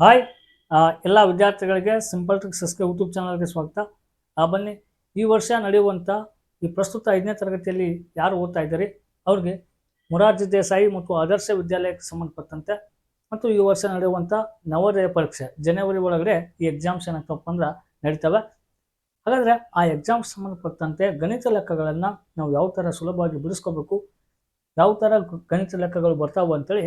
Hi. ಎಲ್ಲ ವಿದ್ಯಾರ್ಥಿಗಳಿಗೆ simple ಟ್ರಿಕ್ಸಸ್ಗೆ YouTube ಚಾನಲ್ಗೆ ಸ್ವಾಗತ. ಆ, ಬನ್ನಿ. ಈ ವರ್ಷ ನಡೆಯುವಂಥ ಈ ಪ್ರಸ್ತುತ ಐದನೇ ತರಗತಿಯಲ್ಲಿ ಯಾರು ಓದ್ತಾ ಇದ್ದಾರೆ? ಅವ್ರಿಗೆ ಮೊರಾರ್ಜಿ ದೇಸಾಯಿ ಮತ್ತು ಆದರ್ಶ ವಿದ್ಯಾಲಯಕ್ಕೆ ಸಂಬಂಧಪಟ್ಟಂತೆ ಮತ್ತು ಈ ವರ್ಷ ನಡೆಯುವಂಥ ನವೋದಯ ಪರೀಕ್ಷೆ ಜನವರಿ ಒಳಗಡೆ ಈ ಎಕ್ಸಾಮ್ಸ್ ಏನಂತಪ್ಪ ಅಂದ್ರೆ ನಡೀತವೆ. ಹಾಗಾದರೆ ಆ ಎಕ್ಸಾಮ್ಸ್ ಸಂಬಂಧಪಟ್ಟಂತೆ ಗಣಿತ ಲೆಕ್ಕಗಳನ್ನು ನಾವು ಯಾವ ಥರ ಸುಲಭವಾಗಿ ಬಿಡಿಸ್ಕೋಬೇಕು ಯಾವ ಥರ ಗಣಿತ ಲೆಕ್ಕಗಳು ಬರ್ತಾವೆ ಅಂತೇಳಿ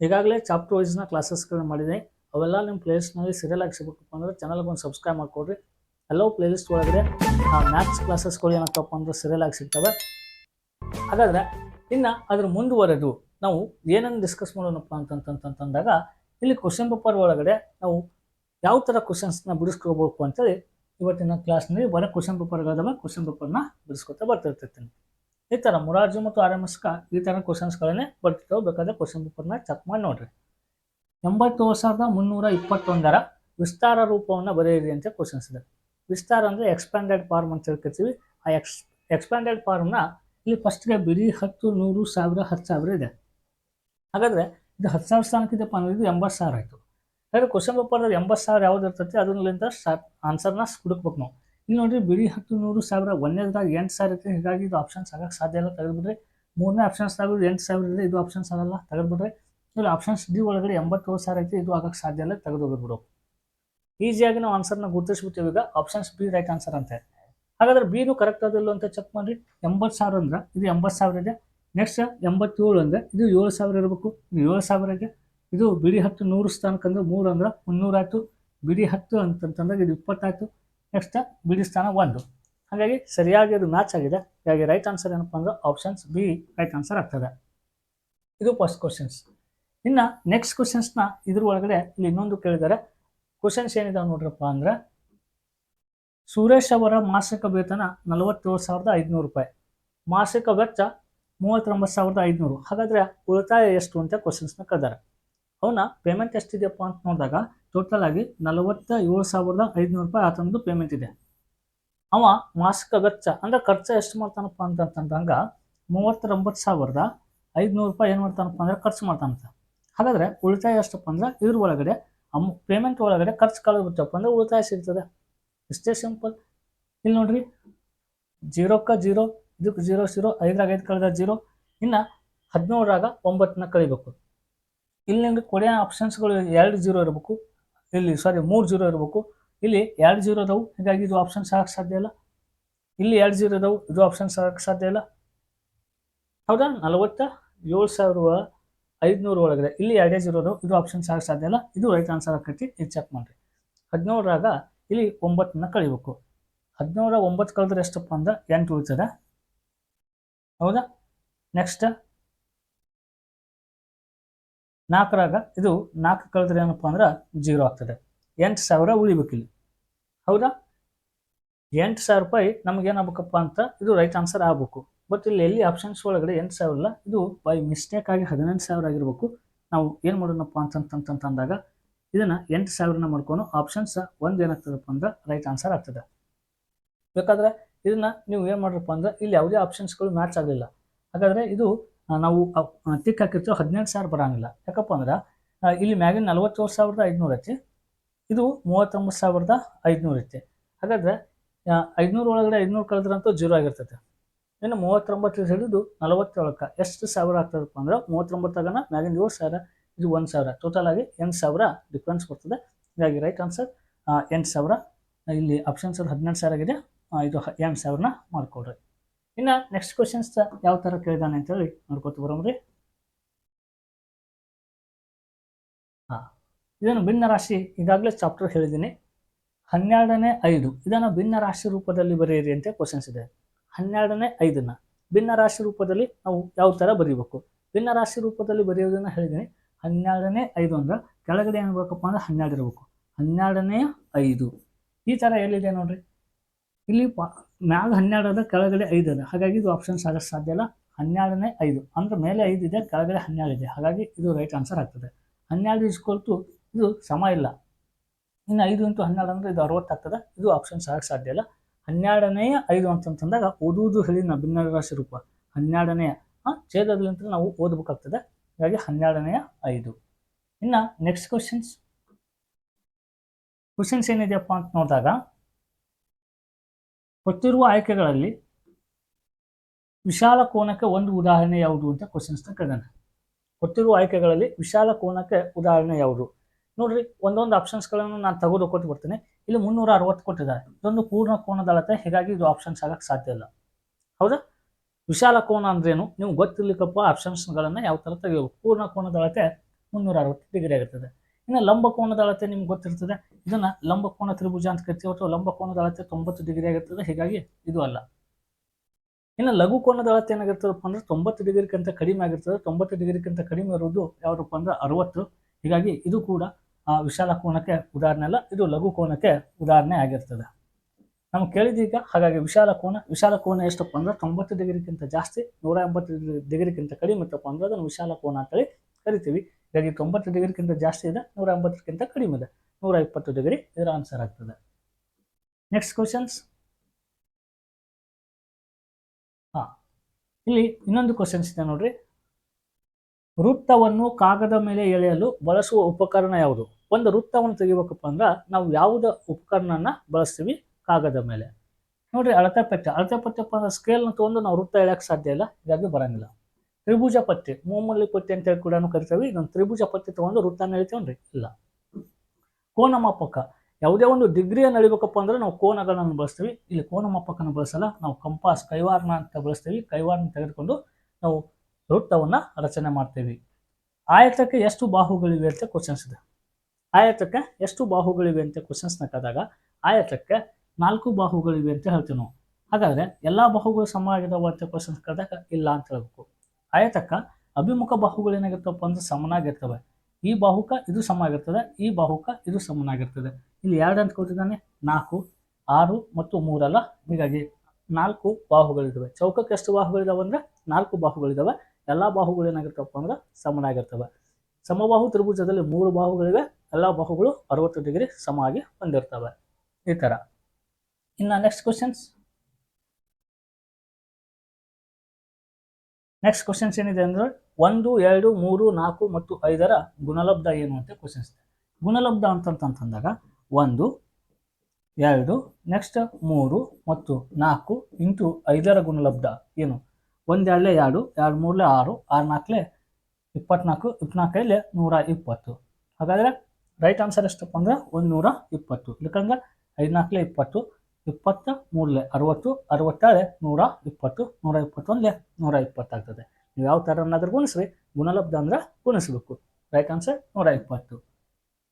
ಈಗಾಗಲೇ ಚಾಪ್ಟರ್ ವೈಸ್ನ ಕ್ಲಾಸಸ್ಗಳನ್ನ ಮಾಡಿದ್ದೀನಿ. ಅವೆಲ್ಲ ನಿಮ್ಮ ಪ್ಲೇಲಿಸ್ಟ್ನಲ್ಲಿ ಸೀರಿಯಲ್ ಆಗಿ ಸಿಗಬೇಕಪ್ಪ ಅಂದ್ರೆ ಚಾನಲ್ಗೆ ಒಂದು ಸಬ್ಸ್ಕ್ರೈಬ್ ಮಾಡ್ಕೊಡ್ರಿ. ಎಲ್ಲವೂ ಪ್ಲೇಲಿಸ್ಟ್ ಒಳಗಡೆ ಮ್ಯಾಥ್ಸ್ ಕ್ಲಾಸಸ್ಗಳು ಏನಪ್ಪ ಅಂದ್ರೆ ಸೀರಿಯಲ್ ಆಗಿ ಸಿಗ್ತವೆ ಹಾಗಾದರೆ ಇನ್ನು ಅದ್ರ ಮುಂದುವರೆದು ನಾವು ಏನನ್ನು ಡಿಸ್ಕಸ್ ಮಾಡೋಣಪ್ಪ ಅಂತಂತಂತಂದಾಗ ಇಲ್ಲಿ ಕ್ವಶನ್ ಪೇಪರ್ ಒಳಗಡೆ ನಾವು ಯಾವ ಥರ ಕ್ವಶನ್ಸ್ನ ಬಿಡಿಸ್ಕೋಬೇಕು ಅಂತೇಳಿ ಇವತ್ತಿನ ಕ್ಲಾಸ್ನಲ್ಲಿ ಬರೋ ಕ್ವಶನ್ ಪೇಪರ್ಗಳದಾವೆ ಕ್ವಶನ್ ಪೇಪರ್ನ ಬಿಡಿಸ್ಕೊತಾ ಬರ್ತಿರ್ತಿರ್ತೀನಿ. ಈ ಥರ ಮುರಾರ್ಜಿ ಮತ್ತು ಆರ್ ಎಂ ಎಸ್ಕ ಈ ಥರ ಕ್ವಶನ್ಸ್ಗಳನ್ನೇ ಬರ್ತಿರ್ತಾವೆ. ಬೇಕಾದ್ರೆ ಕ್ವಶನ್ ಪೇಪರ್ನ ಚೆಕ್ ಮಾಡಿ ನೋಡ್ರಿ. ಎಂಬತ್ತೇಳು ಸಾವಿರದ ಮುನ್ನೂರ ಇಪ್ಪತ್ತೊಂದರ ವಿಸ್ತಾರ ರೂಪವನ್ನು ಬರೆಯಿರಿ ಅಂತ ಕ್ವಶನ್ಸ್ ಇದೆ. ವಿಸ್ತಾರ ಅಂದರೆ ಎಕ್ಸ್ಪ್ಯಾಂಡೆಡ್ ಫಾರ್ಮ್ ಅಂತ ಹೇಳ್ಕೊತೀವಿ. ಆ ಎಕ್ಸ್ ಎಕ್ಸ್ಪ್ಯಾಂಡೆಡ್ ಫಾರ್ಮ್ನ ಇಲ್ಲಿ ಫಸ್ಟ್ಗೆ ಬಿಡಿ ಹತ್ತು, ನೂರು, ಸಾವಿರ, ಹತ್ತು ಸಾವಿರ ಇದೆ. ಹಾಗಾದರೆ ಇದು ಹತ್ತು ಸಾವಿರ ಸ್ಥಾನಕ್ಕಿದೆಪ್ಪ ಅಂದ್ರೆ ಇದು ಎಂಬತ್ತು ಸಾವಿರ ಆಯಿತು. ಹಾಗಾದ್ರೆ ಕ್ವಶನ್ ಪೇಪರ್ದಾಗ ಎಂಬತ್ತು ಸಾವಿರ ಯಾವ್ದು ಇರ್ತೈತಿ ಅದರಿಂದ ಆನ್ಸರ್ನ ಹುಡುಕ್ಬೇಕು ನಾವು. ಇಲ್ಲಿ ನೋಡಿರಿ ಬಿಡಿ ಹತ್ತು, ನೂರು, ಸಾವಿರ ಒಂದನೇದಾಗ ಎಂಟು ಸಾವಿರ ಇರುತ್ತೆ. ಹೀಗಾಗಿ ಇದು ಆಪ್ಷನ್ಸ್ ಆಗೋಕ್ಕೆ ಸಾಧ್ಯ ಇಲ್ಲ. ತೆಗೆದುಬಿಟ್ರೆ ಮೂರನೇ ಆಪ್ಷನ್ಸ್ ತೆಗೆದು ಎಂಟು ಸಾವಿರ ಇದೆ. ಇದು ಆಪ್ಷನ್ಸ್ ಆಗಲ್ಲ. ತೆಗೆದುಬಿಡ್ರಿ. ಇಲ್ಲಿ ಆಪ್ಷನ್ಸ್ ಡಿ ಒಳಗಡೆ ಎಂಬತ್ತೇಳು ಸಾವಿರ ಐತಿ, ಇದು ಆಗಕ್ಕೆ ಸಾಧ್ಯ ಇಲ್ಲ ತೆಗೆದು ಹೋಗ್ಬಿಡು ಈಸಿಯಾಗಿ ನಾವು ಆನ್ಸರ್ನ ಗುರುತಿಸ್ಬಿಡ್ತೀವಿ ಈಗ ಆಪ್ಷನ್ಸ್ ಬಿ ರೈಟ್ ಆನ್ಸರ್ ಅಂತ. ಹಾಗಾದ್ರೆ ಬಿನು ಕರೆಕ್ಟ್ ಆದಿಲ್ಲ ಅಂತ ಚೆಕ್ ಮಾಡಿ ಎಂಬತ್ತು ಸಾವಿರ ಅಂದ್ರೆ, ಇದು ಎಂಬತ್ತು ಸಾವಿರ ಇದೆ. ನೆಕ್ಸ್ಟ್ ಎಂಬತ್ತೇಳು ಅಂದರೆ, ಇದು ಏಳು ಸಾವಿರ ಇರಬೇಕು. ಏಳು ಸಾವಿರ ಇದೆ. ಬಿಡಿ ಹತ್ತು ನೂರು ಸ್ಥಾನಕ್ಕೆ ಅಂದ್ರೆ ಮೂರು ಅಂದ್ರೆ ಮುನ್ನೂರಾಯ್ತು ಬಿಡಿ ಹತ್ತು ಅಂತಂತಂದಾಗ ಇದು ಇಪ್ಪತ್ತಾಯ್ತು. ನೆಕ್ಸ್ಟ್ ಬಿಡಿ ಸ್ಥಾನ ಒಂದು. ಹಾಗಾಗಿ ಸರಿಯಾಗಿ ಅದು ಮ್ಯಾಚ್ ಆಗಿದೆ. ಹಾಗಾಗಿ ರೈಟ್ ಆನ್ಸರ್ ಏನಪ್ಪ ಅಂದ್ರೆ ಆಪ್ಷನ್ಸ್ ಬಿ ರೈಟ್ ಆನ್ಸರ್ ಆಗ್ತದೆ. ಇದು ಫಸ್ಟ್ ಕ್ವಶನ್ಸ್ ಇನ್ನು ನೆಕ್ಸ್ಟ್ ಕ್ವಶನ್ಸ್ನ ಇದ್ರ ಒಳಗಡೆ ಇಲ್ಲಿ ಇನ್ನೊಂದು ಕೇಳಿದ್ದಾರೆ ಕ್ವಶನ್ಸ್ ಏನಿದಾವೆ ನೋಡ್ರಪ್ಪ ಅಂದ್ರೆ, ಸುರೇಶ್ ಅವರ ಮಾಸಿಕ ವೇತನ ನಲವತ್ತೇಳು ಸಾವಿರದ ಐದುನೂರು ರೂಪಾಯಿ. ಮಾಸಿಕ ವೆಚ್ಚ ಮೂವತ್ತೊಂಬತ್ತು ಸಾವಿರದ ಐದುನೂರು. ಹಾಗಾದ್ರೆ ಉಳಿತಾಯ ಎಷ್ಟು ಅಂತ ಕ್ವಶನ್ಸ್ನ ಕರೆದಾರೆ ಅವನ ಪೇಮೆಂಟ್ ಎಷ್ಟಿದೆಯಪ್ಪ ಅಂತ ನೋಡಿದಾಗ ಟೋಟಲ್ ಆಗಿ ನಲವತ್ತ ಏಳು ಸಾವಿರದ ಐದುನೂರು ರೂಪಾಯಿ ಆತನದು ಪೇಮೆಂಟ್ ಇದೆ. ಅವ ಮಾಸಿಕ ವೆಚ್ಚ ಅಂದ್ರೆ ಖರ್ಚು ಎಷ್ಟು ಮಾಡ್ತಾನಪ್ಪ ಅಂತಂತಂದಾಗ ಮೂವತ್ತೊಂಬತ್ತು ಸಾವಿರದ ಐದುನೂರು ರೂಪಾಯಿ ಏನು ಮಾಡ್ತಾನಪ್ಪ ಅಂದ್ರೆ ಖರ್ಚು ಮಾಡ್ತಾನಂತ. ಹಾಗಾದರೆ ಉಳಿತಾಯ ಎಷ್ಟಪ್ಪ ಅಂದ್ರೆ ಇದ್ರ ಒಳಗಡೆ ಅಮ್ ಪೇಮೆಂಟ್ ಒಳಗಡೆ ಖರ್ಚು ಕಳೆದು ಬಿಟ್ಟಪ್ಪ ಅಂದ್ರೆ ಉಳಿತಾಯ ಸಿಗ್ತದೆ. ಇಷ್ಟೇ ಸಿಂಪಲ್ ಇಲ್ಲಿ ನೋಡ್ರಿ, ಜೀರೋಕ್ಕೆ ಜೀರೋ, ಇದಕ್ಕೆ ಜೀರೋ ಜೀರೋ, ಐದರಾಗ ಐದು ಕಳೆದ ಜೀರೋ, ಇನ್ನು ಹದಿನೇಳರಾಗ ಒಂಬತ್ತನ್ನ ಕಳಿಬೇಕು. ಇಲ್ಲಿ ನಿಮ್ಗೆ ಕೊಡೆಯ ಆಪ್ಷನ್ಸ್ಗಳು ಎರಡು ಜೀರೋ ಇರಬೇಕು. ಇಲ್ಲಿ ಸಾರಿ ಮೂರು ಜೀರೋ ಇರಬೇಕು. ಇಲ್ಲಿ ಎರಡು ಜೀರೋ ಅದಾವು, ಹೀಗಾಗಿ ಇದು ಆಪ್ಷನ್ಸ್ ಆಗಕ್ಕೆ ಸಾಧ್ಯ ಇಲ್ಲ. ಇಲ್ಲಿ ಎರಡು ಜೀರೋ ಅದಾವು, ಇದು ಆಪ್ಷನ್ಸ್ ಆಗಕ್ಕೆ ಸಾಧ್ಯ ಇಲ್ಲ. ಹೌದಾ? ನಲವತ್ತ ಏಳು ಸಾವಿರ ಐದುನೂರು ಒಳಗಡೆ. ಇಲ್ಲಿ ಎರಡೇ ಅದಾವು ಇದು ಆಪ್ಷನ್ಸ್ ಆಗಕ್ಕೆ ಸಾಧ್ಯ ಇಲ್ಲ. ಇದು ರೈಟ್ ಆನ್ಸರ್ ಆಕೈತಿ. ಇದು ಚೆಕ್ ಮಾಡಿರಿ. ಹದಿನೇಳರಾಗ ಇಲ್ಲಿ ಒಂಬತ್ತನ್ನ ಕಳಿಬೇಕು. ಹದಿನೇಳರ ಒಂಬತ್ತು ಕಳೆದ್ರೆ ಎಷ್ಟಪ್ಪ ಅಂದ್ರೆ ಎಂಟು ಉಳಿತದ. ಹೌದಾ? ನೆಕ್ಸ್ಟ್ ನಾಲ್ಕರಾಗ ಇದು ನಾಲ್ಕು ಕಳೆದ್ರೆ ಏನಪ್ಪ ಅಂದ್ರೆ ಜೀರೋ ಆಗ್ತದೆ. ಎಂಟು ಸಾವಿರ ಉಳಿಬೇಕಿಲ್ಲಿ ಹೌದಾ? ಎಂಟು ಸಾವಿರ ರೂಪಾಯಿ ನಮಗೇನಾಗಬೇಕಪ್ಪ ಅಂತ ಇದು ರೈಟ್ ಆನ್ಸರ್ ಆಗಬೇಕು. ಬಟ್ ಇಲ್ಲಿ ಎಲ್ಲಿ ಆಪ್ಷನ್ಸ್ ಒಳಗಡೆ ಎಂಟು ಸಾವಿರ ಇಲ್ಲ, ಇದು ಬೈ ಮಿಸ್ಟೇಕ್ ಆಗಿ ಹದಿನೆಂಟು ಸಾವಿರ ಆಗಿರ್ಬೇಕು. ನಾವು ಏನು ಮಾಡೋಣಪ್ಪ ಅಂತಂತಂತಂದಾಗ ಇದನ್ನು ಎಂಟು ಸಾವಿರನ ಮಾಡ್ಕೊಂಡು ಆಪ್ಷನ್ಸ್ ಒಂದು ಏನಾಗ್ತದಪ್ಪ ಅಂದ್ರೆ ರೈಟ್ ಆನ್ಸರ್ ಆಗ್ತದೆ. ಬೇಕಾದ್ರೆ ಇದನ್ನು ನೀವು ಏನು ಮಾಡ್ರಪ್ಪ ಅಂದ್ರೆ ಇಲ್ಲಿ ಯಾವುದೇ ಆಪ್ಷನ್ಸ್ಗಳು ಮ್ಯಾಚ್ ಆಗಲಿಲ್ಲ. ಹಾಗಾದರೆ ಇದು ನಾವು ಟಿಕ್ ಹಾಕಿರ್ತೀವಿ ಹದಿನೆಂಟು ಸಾವಿರ ಬರೋಂಗಿಲ್ಲ. ಯಾಕಪ್ಪ ಅಂದ್ರೆ ಇಲ್ಲಿ ಮ್ಯಾಗಿನ ನಲ್ವತ್ತೇಳು ಸಾವಿರದ ಐದುನೂರು ಐತಿ. ಇದು ಮೂವತ್ತೊಂಬತ್ತು ಸಾವಿರದ ಐದುನೂರು ಐತಿ. ಹಾಗಾದರೆ ಐದುನೂರು ಒಳಗಡೆ ಐದುನೂರು ಕಳೆದ್ರಂತೂ ಜೀರೋ ಆಗಿರ್ತೈತೆ. ಇನ್ನು ಮೂವತ್ತೊಂಬತ್ತು ಹಿಡಿದು ನಲವತ್ತೇಳಕ್ಕೆ ಎಷ್ಟು ಸಾವಿರ ಆಗ್ತದಪ್ಪ ಅಂದ್ರೆ ಮೂವತ್ತೊಂಬತ್ತಾಗನ ಮ್ಯಾಗಿನ ಏಳು ಸಾವಿರ, ಇದು ಒಂದು ಸಾವಿರ. ಟೋಟಲ್ ಆಗಿ ಎಂಟು ಸಾವಿರ ಡಿಫ್ರೆನ್ಸ್ ಬರ್ತದೆ. ಹೀಗಾಗಿ ರೈಟ್ ಆನ್ಸರ್ ಎಂಟು ಸಾವಿರ. ಇಲ್ಲಿ ಆಪ್ಷನ್ಸ್ ಹದಿನೆಂಟು ಸಾವಿರ ಆಗಿದೆ. ಇದು ಎಂಟು ಸಾವಿರನ ಮಾಡ್ಕೊಡ್ರಿ ಇನ್ನು ನೆಕ್ಸ್ಟ್ ಕ್ವಶನ್ಸ್ ಯಾವ ಥರ ಕೇಳಿದಾನೆ ಅಂತೇಳಿ ನೋಡ್ಕೊತ ಬರೋಮ್ರಿ ಹಾಂ, ಇದನ್ನು ಭಿನ್ನ ರಾಶಿ ಈಗಾಗಲೇ ಚಾಪ್ಟರ್ ಹೇಳಿದ್ದೀನಿ. ಹನ್ನೆರಡನೇ ಐದು. ಇದನ್ನು ಭಿನ್ನ ರಾಶಿ ರೂಪದಲ್ಲಿ ಬರೆಯಿರಿ ಅಂತ ಕ್ವಶನ್ಸ್ ಇದೆ. ಹನ್ನೆರಡನೇ ಐದನ್ನ ಭಿನ್ನ ರಾಶಿ ರೂಪದಲ್ಲಿ ನಾವು ಯಾವ ಥರ ಬರೀಬೇಕು? ಭಿನ್ನ ರಾಶಿ ರೂಪದಲ್ಲಿ ಬರೆಯೋದನ್ನು ಹೇಳಿದ್ದೀನಿ ಹನ್ನೆರಡನೇ ಐದು ಅಂದ್ರೆ ಕೆಳಗಡೆ ಏನು ಅಂದ್ರೆ ಹನ್ನೆರಡು ಇರಬೇಕು. ಹನ್ನೆರಡನೇ ಐದು. ಈ ಥರ ಎಲ್ಲಿದೆ ನೋಡ್ರಿ? ಇಲ್ಲಿ ಪ ಮ್ಯಾಗ ಹನ್ನೆರಡು ಅದ ಕೆಳಗಡೆ ಐದು ಅದ ಹಾಗಾಗಿ ಇದು ಆಪ್ಷನ್ಸ್ ಆಗಕ್ಕೆ ಸಾಧ್ಯ ಇಲ್ಲ. ಹನ್ನೆರಡನೇ ಐದು ಅಂದ್ರೆ ಮೇಲೆ ಐದು ಇದೆ, ಕೆಳಗಡೆ ಹನ್ನೆರಡು ಇದೆ. ಹಾಗಾಗಿ ಇದು ರೈಟ್ ಆನ್ಸರ್ ಆಗ್ತದೆ. ಹನ್ನೆರಡು ಇಸ್ಕೊಳ್ತು ಇದು ಸಮ ಇಲ್ಲ. ಇನ್ನು ಐದು ಇಂಟು ಹನ್ನೆರಡು ಅಂದ್ರೆ ಇದು ಅರವತ್ತಾಗ್ತದೆ ಇದು ಆಪ್ಷನ್ಸ್ ಆಗಕ್ಕೆ ಸಾಧ್ಯ ಇಲ್ಲ. ಹನ್ನೆರಡನೆಯ ಐದು ಅಂತಂತಂದಾಗ ಓದುವುದು ಭಿನ್ನ ರಾಶಿ ರೂಪ. ಹನ್ನೆರಡನೆಯ ಛೇದದಲ್ಲಿ ಛೇದದಿಂದ ನಾವು ಓದಬೇಕಾಗ್ತದೆ. ಹಾಗಾಗಿ ಹನ್ನೆರಡನೆಯ ಐದು. ಇನ್ನು ನೆಕ್ಸ್ಟ್ ಕ್ವಶನ್ಸ್ ಕ್ವಶನ್ಸ್ ಏನಿದೆಯಪ್ಪ ಅಂತ ನೋಡಿದಾಗ, ಕೊಟ್ಟಿರುವ ಆಯ್ಕೆಗಳಲ್ಲಿ ವಿಶಾಲ ಕೋನಕ್ಕೆ ಒಂದು ಉದಾಹರಣೆ ಯಾವುದು ಅಂತ ಕ್ವಶನ್ಸ್ನ ಕೇಳಿದಾನೆ ಕೊಟ್ಟಿರುವ ಆಯ್ಕೆಗಳಲ್ಲಿ ವಿಶಾಲ ಕೋನಕ್ಕೆ ಉದಾಹರಣೆ ಯಾವುದು? ನೋಡ್ರಿ, ಒಂದೊಂದು ಆಪ್ಷನ್ಸ್ಗಳನ್ನು ನಾನು ತೆಗೆದು ಕೊಟ್ಟು ಇಲ್ಲಿ ಮುನ್ನೂರ ಅರವತ್ತು ಕೊಟ್ಟಿದ್ದಾರೆ. ಇದೊಂದು ಪೂರ್ಣ ಕೋನದ ಅಳತೆ ಹೀಗಾಗಿ ಇದು ಆಪ್ಷನ್ಸ್ ಆಗಕ್ಕೆ ಸಾಧ್ಯ ಇಲ್ಲ. ಹೌದಾ? ವಿಶಾಲ ಕೋನ ಅಂದ್ರೇನು? ನೀವು ಗೊತ್ತಿರ್ಲಿಕ್ಕಪ್ಪ ಆಪ್ಷನ್ಸ್ಗಳನ್ನು ಯಾವ ಥರ ತೆಗೆಯಬೇಕು. ಪೂರ್ಣ ಕೋನದ ಅಳತೆ ಮುನ್ನೂರ ಅರವತ್ತು ಡಿಗ್ರಿ ಆಗಿರ್ತದೆ. ಇನ್ನು ಲಂಬ ಕೋನದ ಅಳತೆ ನಿಮ್ಗೆ ಗೊತ್ತಿರ್ತದೆ. ಇದನ್ನ ಲಂಬ ಕೋನ ತ್ರಿಭುಜ ಅಂತ ಕರಿತೀವಿ, ಅಥವಾ ಲಂಬ ಕೋನದ ಅಳತೆ ತೊಂಬತ್ತು ಡಿಗ್ರಿ ಆಗಿರ್ತದೆ, ಹೀಗಾಗಿ ಇದು ಅಲ್ಲ. ಇನ್ನು ಲಘು ಕೋನದ ಅಳತೆ ಏನಾಗಿರ್ತದಪ್ಪ ಅಂದ್ರೆ ತೊಂಬತ್ತು ಡಿಗ್ರಿಗಿಂತ ಕಡಿಮೆ ಆಗಿರ್ತದೆ. ತೊಂಬತ್ತು ಡಿಗ್ರಿಗಿಂತ ಕಡಿಮೆ ಇರೋದು ಯಾವುದಪ್ಪ ಅಂದ್ರೆ ಅರವತ್ತು. ಹೀಗಾಗಿ ಇದು ಕೂಡ ವಿಶಾಲ ಕೋನಕ್ಕೆ ಉದಾಹರಣೆ ಅಲ್ಲ, ಇದು ಲಘು ಕೋನಕ್ಕೆ ಉದಾಹರಣೆ ಆಗಿರ್ತದೆ. ನಮ್ಗೆ ಕೇಳಿದೀಗ ಹಾಗಾಗಿ ವಿಶಾಲ ಕೋನ ವಿಶಾಲ ಕೋನ ಎಷ್ಟಪ್ಪ ಅಂದ್ರೆ ತೊಂಬತ್ತು ಡಿಗ್ರಿಗಿಂತ ಜಾಸ್ತಿ, ನೂರ ಎಂಬತ್ತು ಡಿಗ್ರಿಗಿಂತ ಕಡಿಮೆ ಇತ್ತಪ್ಪ ಅಂದ್ರೆ ಅದನ್ನು ವಿಶಾಲ ಕೋನ ಅಂತೇಳಿ ಕರಿತೀವಿ. ಹೀಗಾಗಿ ತೊಂಬತ್ತು ಡಿಗ್ರಿಗಿಂತ ಜಾಸ್ತಿ ಇದೆ, ನೂರ ಎಂಬತ್ತಕ್ಕಿಂತ ಕಡಿಮೆ ಇದೆ, ನೂರ ಇಪ್ಪತ್ತು ಡಿಗ್ರಿ ಇದರ ಆನ್ಸರ್ ಆಗ್ತದೆ. ನೆಕ್ಸ್ಟ್ ಕ್ವಶನ್ಸ್ ಹಾ, ಇಲ್ಲಿ ಇನ್ನೊಂದು ಕ್ವಶನ್ಸ್ ಇದೆ ನೋಡ್ರಿ. ವೃತ್ತವನ್ನು ಕಾಗದ ಮೇಲೆ ಎಳೆಯಲು ಬಳಸುವ ಉಪಕರಣ ಯಾವುದು? ಒಂದು ವೃತ್ತವನ್ನು ತೆಗಿಬೇಕಪ್ಪ ಅಂದ್ರೆ ನಾವು ಯಾವುದ ಉಪಕರಣನ ಬಳಸ್ತೀವಿ? ಕಾಗದ ಮೇಲೆ. ನೋಡ್ರಿ ಅಳತೆ ಪಟ್ಟೆ ಅಳತೆ ಪಟ್ಟೆಪ್ಪ ಅಂದ್ರೆ ಸ್ಕೇಲ್ನ ತಗೊಂಡು ನಾವು ವೃತ್ತ ಎಳೆಯಕ್ಕೆ ಸಾಧ್ಯ ಇಲ್ಲ. ಹೀಗಾಗಿ ಬರಂಗಿಲ್ಲ. ತ್ರಿಭುಜ ಪಟ್ಟಿ ಮೂಮಲ್ಲಿ ಪಟ್ಟಿ ಅಂತೇಳಿ ಕೂಡ ಕರಿತೀವಿ. ಇದೊಂದು ತ್ರಿಭುಜ ಪಟ್ಟಿ ತಗೊಂಡು ವೃತ್ತನ ಎಳಿತೀವನ್ರಿ ಇಲ್ಲ. ಕೋನ ಮಾಪಕ ಯಾವುದೇ ಒಂದು ಡಿಗ್ರಿಯನ್ನು ಅಳಿಬೇಕಪ್ಪ ಅಂದ್ರೆ ನಾವು ಕೋನಗಳನ್ನು ಬಳಸ್ತೀವಿ. ಇಲ್ಲಿ ಕೋನ ಮಾಪಕನ ಬಳಸಲ್ಲ. ನಾವು ಕಂಪಾಸ್ ಕೈವಾರನ ಅಂತ ಬಳಸ್ತೀವಿ. ಕೈವಾರನ ತೆಗೆದುಕೊಂಡು ನಾವು ವೃತ್ತವನ್ನು ರಚನೆ ಮಾಡ್ತೀವಿ. ಆಯತಕ್ಕೆ ಎಷ್ಟು ಬಾಹುಗಳಿವೆ ಅಂತ ಕ್ವಶನ್ಸ್ ಇದೆ. ಆಯತಕ್ಕೆ ಎಷ್ಟು ಬಾಹುಗಳಿವೆ ಅಂತ ಕ್ವಶನ್ಸ್ನ ಕದಾಗ ಆಯತಕ್ಕೆ ನಾಲ್ಕು ಬಾಹುಗಳಿವೆ ಅಂತ ಹೇಳ್ತೀವಿ ನಾವು. ಹಾಗಾದರೆ ಎಲ್ಲ ಬಾಹುಗಳು ಸಮ ಆಗಿದಾವ ಅಂತ ಕ್ವಶನ್ಸ್ ಕದಾಗ ಇಲ್ಲ ಅಂತ ಹೇಳ್ಬೇಕು. ಆಯತಕ್ಕ ಅಭಿಮುಖ ಬಾಹುಗಳು ಏನಾಗಿರ್ತವಪ್ಪ ಅಂದ್ರೆ ಸಮನಾಗಿರ್ತವೆ. ಈ ಬಾಹುಕ ಇದು ಸಮ ಆಗಿರ್ತದೆ ಈ ಬಾಹುಕ ಇದು ಸಮನಾಗಿರ್ತದೆ. ಇಲ್ಲಿ ಎರಡು ಅಂತ ಕೊಟ್ಟಿದ್ದಾನೆ, ನಾಲ್ಕು, ಆರು ಮತ್ತು ಮೂರಲ್ಲ. ಹೀಗಾಗಿ ನಾಲ್ಕು ಬಾಹುಗಳಿದ್ದಾವೆ ಚೌಕಕ್ಕೆ ಎಷ್ಟು ಬಾಹುಗಳಿದಾವೆ ಅಂದ್ರೆ ನಾಲ್ಕು ಬಾಹುಗಳಿದಾವೆ. ಎಲ್ಲ ಬಾಹುಗಳು ಏನಾಗಿರ್ತವಪ್ಪ ಅಂದ್ರೆ ಸಮನಾಗಿರ್ತವೆ ಸಮಬಾಹು ತ್ರಿಭುಜದಲ್ಲಿ ಮೂರು ಬಾಹುಗಳಿವೆ, ಎಲ್ಲ ಬಾಹುಗಳು ಅರವತ್ತು ಡಿಗ್ರಿ ಸಮಾಗಿ ಹೊಂದಿರ್ತವೆ. ಈ ಥರ ಇನ್ನು ನೆಕ್ಸ್ಟ್ ಕ್ವಶನ್ಸ್ ನೆಕ್ಸ್ಟ್ ಕ್ವಶನ್ಸ್ ಏನಿದೆ ಅಂದ್ರೆ ಒಂದು, ಎರಡು, ಮೂರು, ನಾಲ್ಕು ಮತ್ತು ಐದರ ಗುಣಲಬ್ಧ ಏನು ಅಂತ ಕ್ವಶನ್ಸ್ ಗುಣಲಬ್ಧ ಅಂತಂತಂದಾಗ ಒಂದು, ಎರಡು ನೆಕ್ಸ್ಟ್ ಮೂರು ಮತ್ತು ನಾಲ್ಕು ಇಂಟು ಐದರ ಗುಣಲಬ್ಧ ಏನು? ಒಂದು ಎರಡು ಎರಡು ಮೂರಲೆ ಆರು ಆರು ನಾಲ್ಕಲೇ ಇಪ್ಪತ್ನಾಲ್ಕು, ಇಪ್ಪತ್ನಾಲ್ಕೈಲೆ ನೂರ ಇಪ್ಪತ್ತು. ಹಾಗಾದರೆ ರೈಟ್ ಆನ್ಸರ್ ಎಷ್ಟಪ್ಪ ಅಂದರೆ ಒಂದು ನೂರ ಇಪ್ಪತ್ತು. ಯಾಕಂದ್ರೆ ಐದು ಇಪ್ಪತ್ತು, ಇಪ್ಪತ್ತ ಮೂರಲೆ ಅರವತ್ತು, ಅರವತ್ತೇಳೆ ನೂರ ಇಪ್ಪತ್ತು, ನೂರ ಇಪ್ಪತ್ತೊಂದಲೆ ನೂರ ಇಪ್ಪತ್ತಾಗ್ತದೆ. ನೀವು ಯಾವ ಥರನಾದರೂ ಗುಣಿಸ್ರಿ, ಗುಣಲಬ್ಧ ಅಂದ್ರೆ ಗುಣಿಸ್ಬೇಕು. ರೈಟ್ ಆನ್ಸರ್ ನೂರ ಇಪ್ಪತ್ತು.